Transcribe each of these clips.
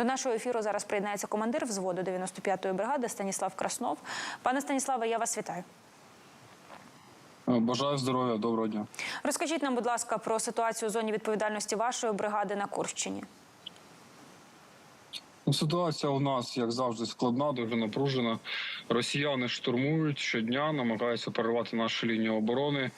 До нашого ефіру зараз приєднається командир взводу 95-ї бригади Станіслав Краснов. Пане Станіславе, я вас вітаю. Бажаю здоров'я, доброго дня. Розкажіть нам, будь ласка, про ситуацію у зоні відповідальності вашої бригади на Курщині. Ну, Ситуація у нас, як завжди, складна, дуже напружена. Росіяни штурмують щодня, намагаються перервати нашу лінію оборони,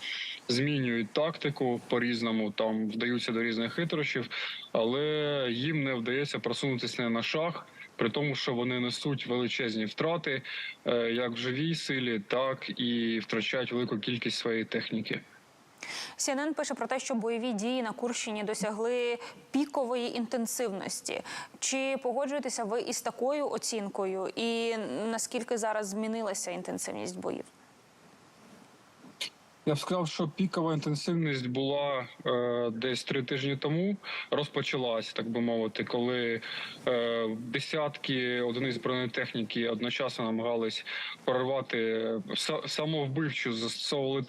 змінюють тактику по-різному, там вдаються до різних хитрощів, але їм не вдається просунутися не на шаг. При тому, що вони несуть величезні втрати, е, як в живій силі, так і втрачають велику кількість своєї техніки. CNN пише про те, що бойові дії на Курщині досягли пікової інтенсивності. Чи погоджуєтеся ви із такою оцінкою? І наскільки зараз змінилася інтенсивність боїв? Я б сказав, що пікова інтенсивність була е, десь три тижні тому. Розпочалась, так би мовити, коли е, десятки одиниць бронетехніки одночасно намагались прорвати е, са- самовбивчу застосовували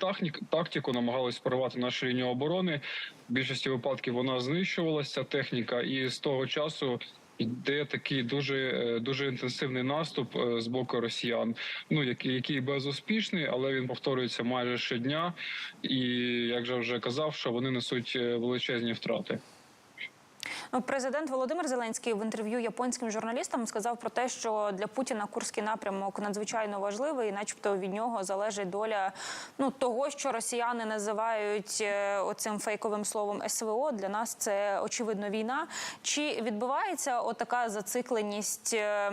тактику, намагались прорвати нашу лінію оборони. В більшості випадків вона знищувалася техніка, і з того часу. Йде такий дуже е, дуже інтенсивний наступ е, з боку росіян. Ну який, який безуспішний, але він повторюється майже щодня. І як же вже казав, що вони несуть е, величезні втрати. Президент Володимир Зеленський в інтерв'ю японським журналістам сказав про те, що для Путіна курський напрямок надзвичайно важливий, і начебто від нього залежить доля ну того, що росіяни називають е, оцим фейковим словом СВО. Для нас це очевидно війна. Чи відбувається отака зацикленість е,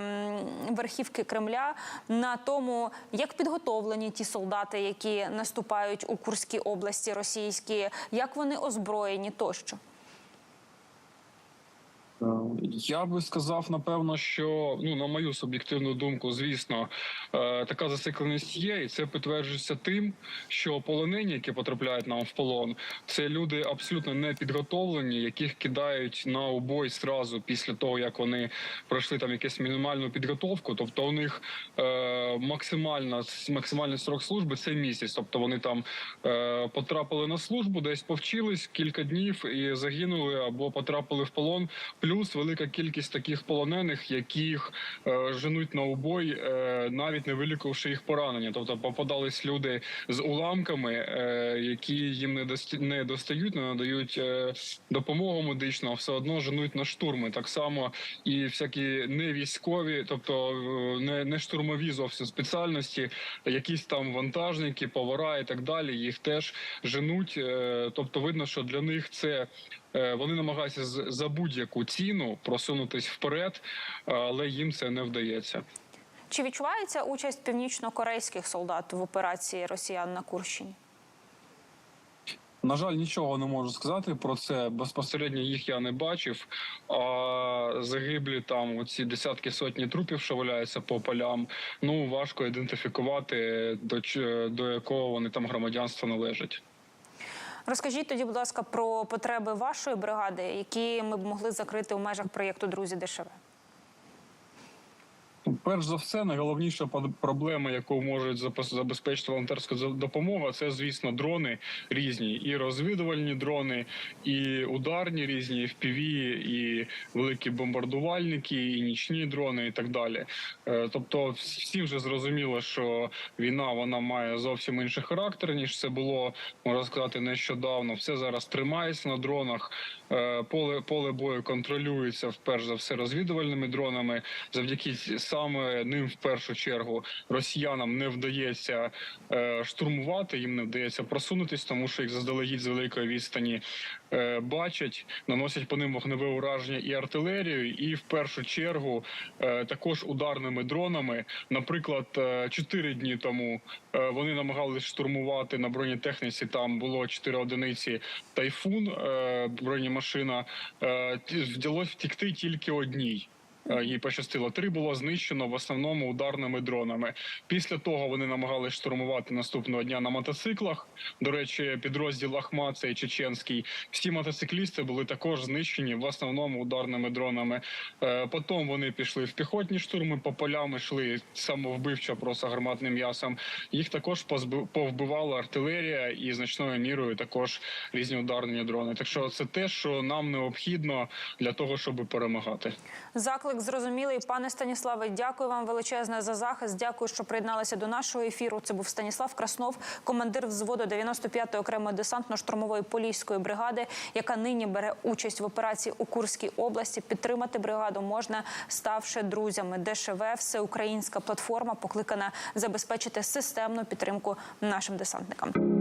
верхівки Кремля на тому, як підготовлені ті солдати, які наступають у Курській області російські, як вони озброєні тощо? Е, Я би сказав, напевно, що ну на мою суб'єктивну думку, звісно, е, така зацикленість є, і це підтверджується тим, що полонені, які потрапляють нам в полон, це люди абсолютно не підготовлені, яких кидають на убой зразу після того, як вони пройшли там якусь мінімальну підготовку. Тобто, у них е, максимальна максимальний срок служби це місяць. Тобто вони там е, потрапили на службу, десь повчились кілька днів і загинули або потрапили в полон. Плюс велика кількість таких полонених, яких е, женуть на убой, е, навіть не вилікувавши їх поранення. Тобто попадались люди з уламками, е, які їм не дості- не достають, не надають е, допомогу медичну, а все одно женуть на штурми. Так само і всякі не військові, тобто е, не, не штурмові зовсім спеціальності, якісь там вантажники, повара і так далі. Їх теж женуть. Е, Тобто, видно, що для них це Вони намагаються з- за будь-яку ціну просунутись вперед, е, але їм це не вдається. Чи відчувається участь північно-корейських солдат в операції росіян на Курщині? На жаль, нічого не можу сказати про це. Безпосередньо їх я не бачив. А загиблі там оці десятки сотні трупів, що валяються по полям. Ну важко ідентифікувати до до якого вони там громадянства належать. Розкажіть тоді, будь ласка, про потреби вашої бригади, які ми б могли закрити у межах проєкту Друзі ДШВ. Перш за все, найголовніша проблема, яку можуть забезпечити волонтерська допомога, це звісно дрони різні, і розвідувальні дрони, і ударні різні, і FPV, і великі бомбардувальники, і нічні дрони, і так далі. Е, Тобто, вс- всім вже зрозуміло, що війна вона має зовсім інший характер ніж це було можна сказати нещодавно. Все зараз тримається на дронах. Е, Поле поле бою контролюється вперше за все розвідувальними дронами. Завдяки саме ним в першу чергу росіянам не вдається е, штурмувати, їм не вдається просунутись, тому що їх заздалегідь з великої відстані е, бачать, наносять по ним вогневе ураження і артилерією, і в першу чергу е, також ударними дронами. Наприклад, чотири дні тому вони намагалися штурмувати на бронетехніці. Там було чотири одиниці тайфун, бронемашина. Вдалося втікти тільки одній. Е, Їй пощастило. Три було знищено в основному ударними дронами. Після того вони намагалися штурмувати наступного дня на мотоциклах. До речі, підрозділ Ахмат, цей чеченський. Всі мотоциклісти були також знищені в основному ударними дронами. Е, Потім вони пішли в піхотні штурми, по полям йшли самовбивчо просто гарматним м'ясом. Їх також повбивала артилерія і значною мірою також різні ударні дрони. Так що це те, що нам необхідно для того, щоб перемагати. Заклик Заклик зрозумілий. Пане Станіславе, дякую вам величезне за захист. Дякую, що приєдналися до нашого ефіру. Це був Станіслав Краснов, командир взводу 95-ї окремої десантно-штурмової поліської бригади, яка нині бере участь в операції у Курській області. Підтримати бригаду можна, ставши друзями. ДШВ – всеукраїнська платформа, покликана забезпечити системну підтримку нашим десантникам.